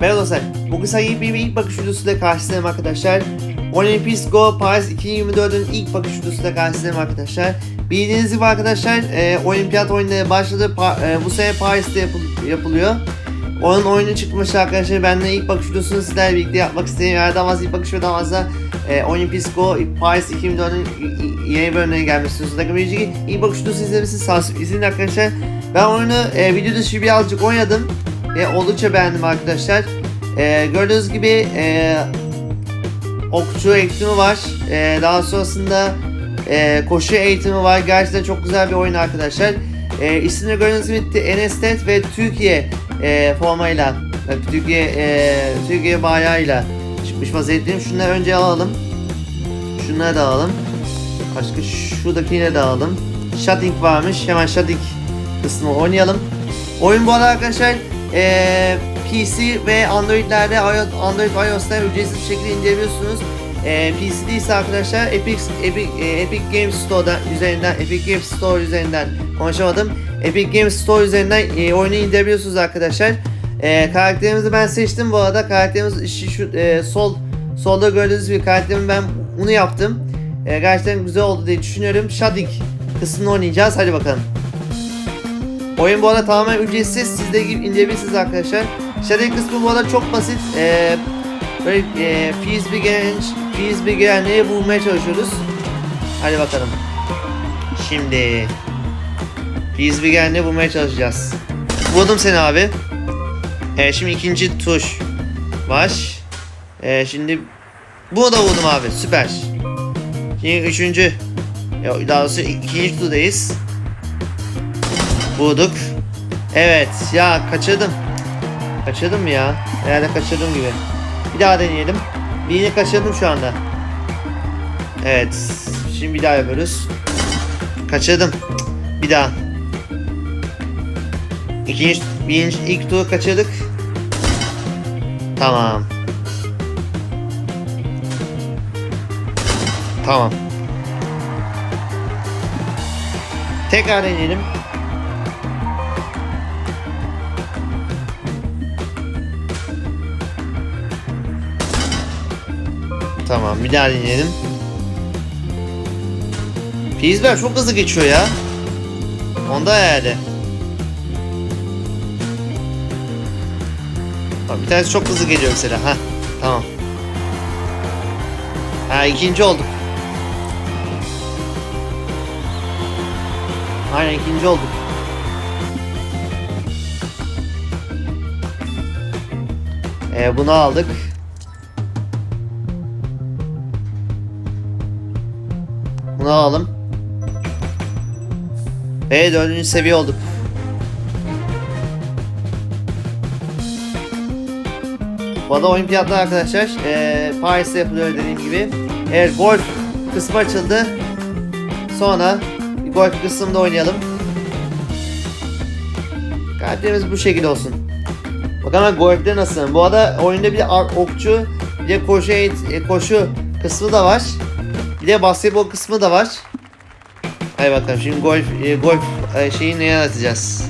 Merhaba dostlar. Bu kısa iyi bir ilk bakış videosuyla karşınızdayım arkadaşlar. Olympics Go Paris 2024'ün ilk bakış videosuyla karşınızdayım arkadaşlar. Bildiğiniz gibi arkadaşlar e, olimpiyat oyunları başladı. Pa- e, bu sene Paris'te yapıl- yapılıyor. Onun oyunu çıkmış arkadaşlar. Ben de ilk bakış videosunu sizlerle birlikte yapmak istedim. Eğer daha fazla ilk bakış ve daha fazla e, Olympics Go Paris 2024'ün y- y- yeni bölümlerine gelmek istiyorsunuz. Dakika bir önceki ilk bakış videosu izlemişsiniz. Sağ izleyin arkadaşlar. Ben oyunu e, video dışı birazcık oynadım. E, oldukça beğendim arkadaşlar. E, gördüğünüz gibi e, okçu eğitimi var. E, daha sonrasında e, koşu eğitimi var. Gerçekten çok güzel bir oyun arkadaşlar. E, ismini gördüğünüz gibi Enestet ve Türkiye e, formayla, e, Türkiye e, Türkiye bayrağıyla çıkmış vaziyetteyim. Şunları önce alalım. Şunları da alalım. Başka şuradakini de alalım. Shading varmış. Hemen Shading kısmını oynayalım. Oyun bu arada arkadaşlar eee, PC ve Android'lerde Android iOS'ta ücretsiz şekilde indirebiliyorsunuz. Eee PC değilse arkadaşlar Epic, Epic, e, Epic Games Store'dan üzerinden Epic Games Store üzerinden konuşamadım. Epic Games Store üzerinden e, oyunu indirebiliyorsunuz arkadaşlar. E, karakterimizi ben seçtim bu arada. Karakterimiz işi şu e, sol solda gördüğünüz bir karakterimi ben bunu yaptım. E, gerçekten güzel oldu diye düşünüyorum. Shadik kısmını oynayacağız. Hadi bakalım. Oyun bu arada tamamen ücretsiz. Siz de gibi indirebilirsiniz arkadaşlar. Shadow kısmı bu arada çok basit. Ee, böyle e, bir genç, bir gelenleri bulmaya çalışıyoruz. Hadi bakalım. Şimdi bir gelenleri bulmaya çalışacağız. Buldum seni abi. Ee, şimdi ikinci tuş var. Ee, şimdi bunu da buldum abi. Süper. Şimdi üçüncü. Ya, daha doğrusu ikinci turdayız. Bulduk. Evet ya kaçırdım. Kaçırdım ya? Herhalde kaçırdım gibi. Bir daha deneyelim. Birini kaçırdım şu anda. Evet. Şimdi bir daha yapıyoruz. Kaçırdım. Bir daha. İkinci, birinci, ilk turu kaçırdık. Tamam. Tamam. Tekrar deneyelim. Tamam bir daha deneyelim. Pizber çok hızlı geçiyor ya. Onda herhalde. Bak bir tanesi çok hızlı geliyor mesela. Ha tamam. Ha ikinci olduk. Aynen ikinci olduk. Ee, bunu aldık. Bunu alalım. Ve dördüncü seviye olduk. Arada olimpiyatlar arkadaşlar eee Paris'te yapılıyor dediğim gibi. Evet golf kısmı açıldı. Sonra golf kısmında oynayalım. Karakterimiz bu şekilde olsun. Bakalım golfte nasıl? Bu arada oyunda bir de okçu, bir de koşu, e, koşu kısmı da var. Bir de basketbol kısmı da var. Hadi bakalım şimdi golf e, golf e, şeyi neye atacağız?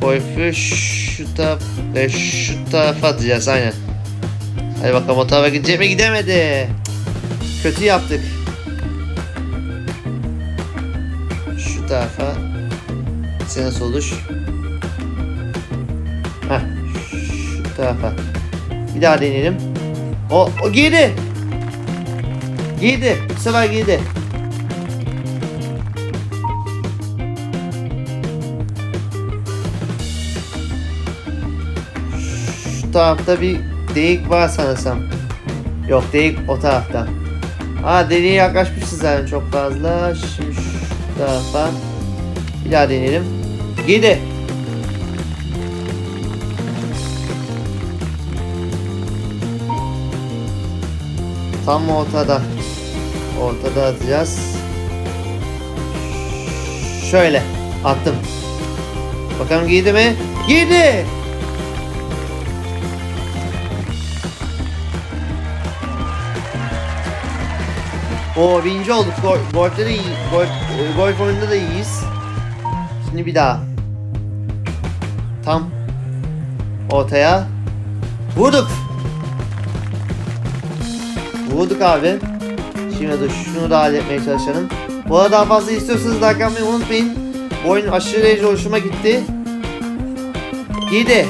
Golfü şu taraf e, şu tarafa atacağız aynen. Hadi bakalım o tarafa gidecek mi gidemedi. Kötü yaptık. Şu tarafa. Sen nasıl olur? Heh, şu tarafa. Bir daha deneyelim. O, o girdi. Girdi. Bu sefer girdi. Şu tarafta bir delik var sanırsam. Yok delik o tarafta. Aa deliğe yaklaşmışız zaten çok fazla. Şimdi şu tarafa. Bir daha deneyelim. Girdi. Tam ortada. Ortada atacağız. Şöyle attım. Bakalım giydi mi? Giydi. O birinci olduk. Gol, golfte de iyi. Golf, e, golf oyununda da iyiyiz. Şimdi bir daha. Tam. Ortaya. Vurduk. Vurduk abi. Şimdi dur şunu da halletmeye çalışalım. Bu arada daha fazla istiyorsanız like yapmayı unutmayın. Bu oyun aşırı derece hoşuma gitti. Giydi.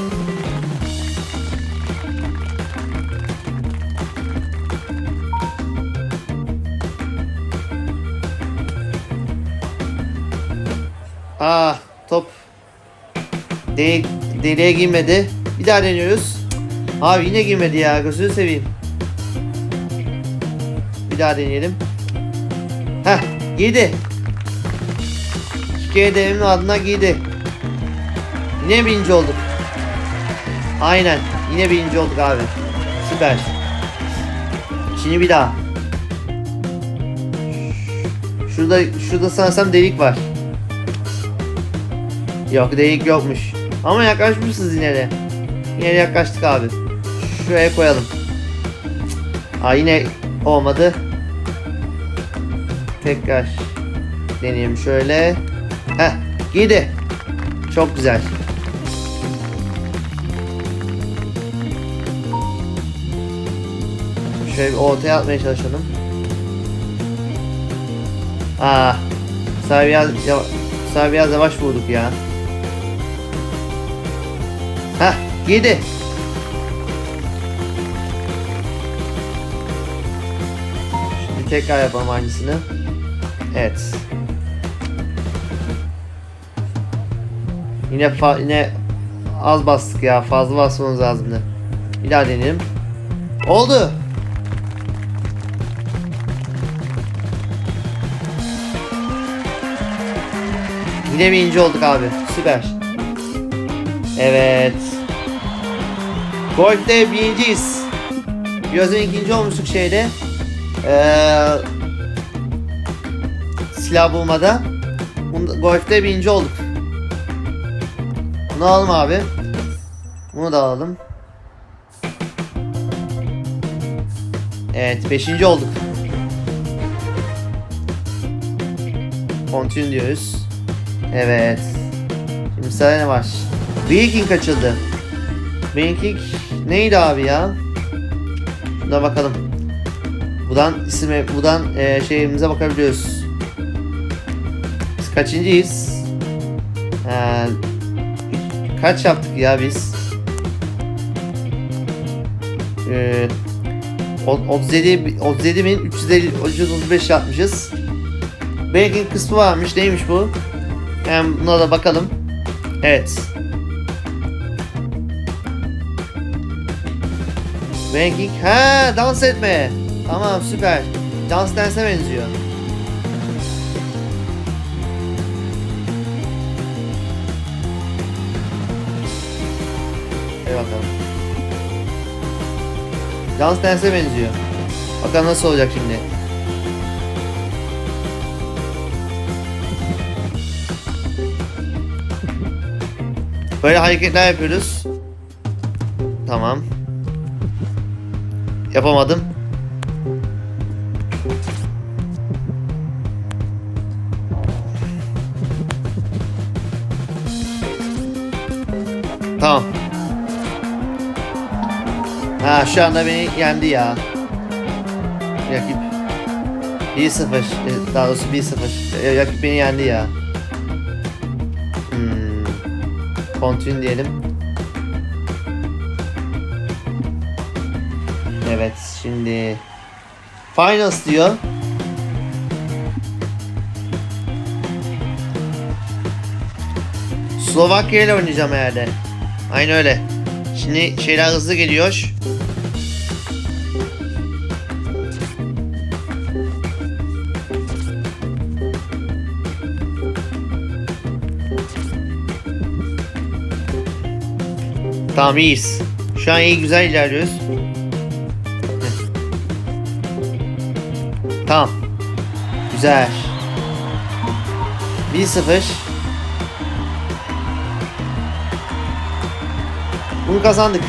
Ah top. De deliğe girmedi. Bir daha deniyoruz. Abi yine girmedi ya gözünü seveyim. Bir daha deneyelim. Heh girdi. Denemin adına girdi. Yine birinci olduk. Aynen. Yine birinci olduk abi. Süper. Şimdi bir daha. Şurada şurada sanırsam delik var. Yok delik yokmuş. Ama yaklaşmışız yine de. Yine yaklaştık abi. Şuraya koyalım. Aa yine olmadı. Tekrar deneyeyim şöyle. Heh giydi. Çok güzel. Şöyle bir ortaya atmaya çalışalım. Aa, sağ biraz, yava- sağ biraz yavaş vurduk ya. Heh, giydi. Şimdi tekrar yapalım aynısını. Evet. Yine fa- yine az bastık ya. Fazla basmamız lazımdı. Bir daha deneyelim. Oldu. Yine birinci olduk abi. Süper. Evet. Golf'te birinciyiz. Biraz ikinci olmuştuk şeyde. Ee, silah bulmada. Golf'te birinci olduk. Bunu alalım abi. Bunu da alalım. Evet, beşinci olduk. Continue diyoruz. Evet. Şimdi sırada ne var? Breaking açıldı. Breaking neydi abi ya? Şuna bakalım. Buradan isime, buradan e, şeyimize bakabiliyoruz. Biz kaçıncıyız? Ee, kaç yaptık ya biz? Ee, o- 37 37 bin 350 335 yapmışız. Banking kısmı varmış. Neymiş bu? Hem buna da bakalım. Evet. Banking. Ha, dans etme. Tamam, süper. Dans dance'e benziyor. Hadi bakalım. Dans dance'e benziyor. Bakalım nasıl olacak şimdi. Böyle hareketler yapıyoruz. Tamam. Yapamadım. Tamam. Ha şu anda beni yendi ya. Rakip. 1-0. e, Daha doğrusu 1-0. E, Rakip beni yendi ya. Hmm. Continue diyelim. Evet şimdi Finals diyor. Slovakya ile oynayacağım herhalde. Aynı öyle. Şimdi şeyler hızlı geliyor. Tamam iyiyiz. Şu an iyi güzel ilerliyoruz. Tamam. Güzel. 1-0. Bunu kazandık.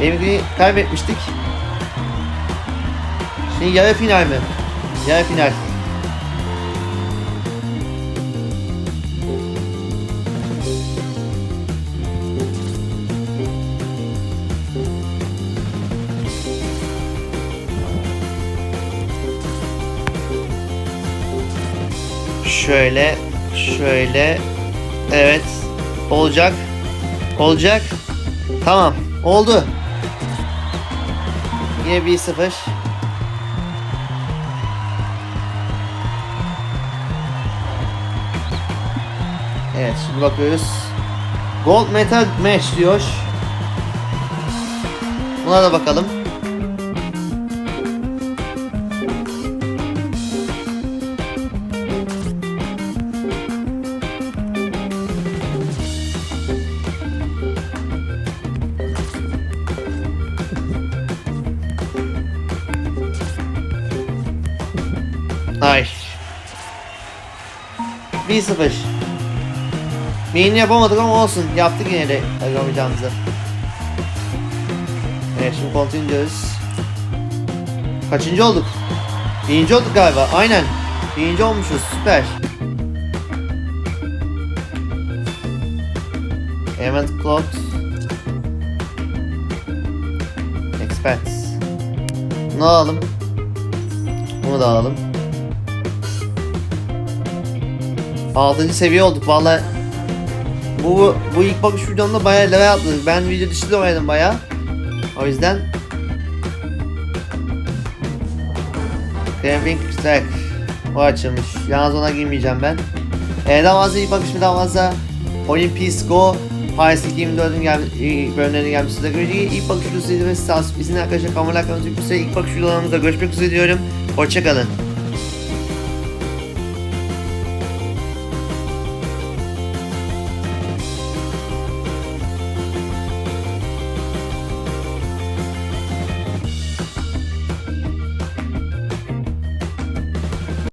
Benimkini kaybetmiştik. Şimdi yarı final mi? Yarı final. Şöyle, şöyle. Evet. Olacak. Olacak. Tamam. Oldu. Yine 1-0. Evet şimdi bakıyoruz. Gold Metal Match diyor. Buna da bakalım. 1-0. Main'i yapamadık ama olsun. Yaptık yine de yapamayacağımızı. Evet şimdi continue diyoruz. Kaçıncı olduk? Birinci olduk galiba. Aynen. Birinci olmuşuz. Süper. Event Cloud. Expense. Bunu alalım. Bunu da alalım. 6. seviye olduk valla. Bu bu ilk bakış videomda bayağı level atladık. Ben video dışında oynadım bayağı. O yüzden Camping Stack o açılmış. Yalnız ona girmeyeceğim ben. Ee, daha fazla ilk bakış daha fazla Olympus Go Paris 2024'ün gel bölümlerinin gelmesi de göreceğiz. İlk bakış videosu izlemesi tavsiye izin arkadaşlar. Kamera hakkında ilk bakış videolarımızda görüşmek üzere diyorum. Hoşçakalın.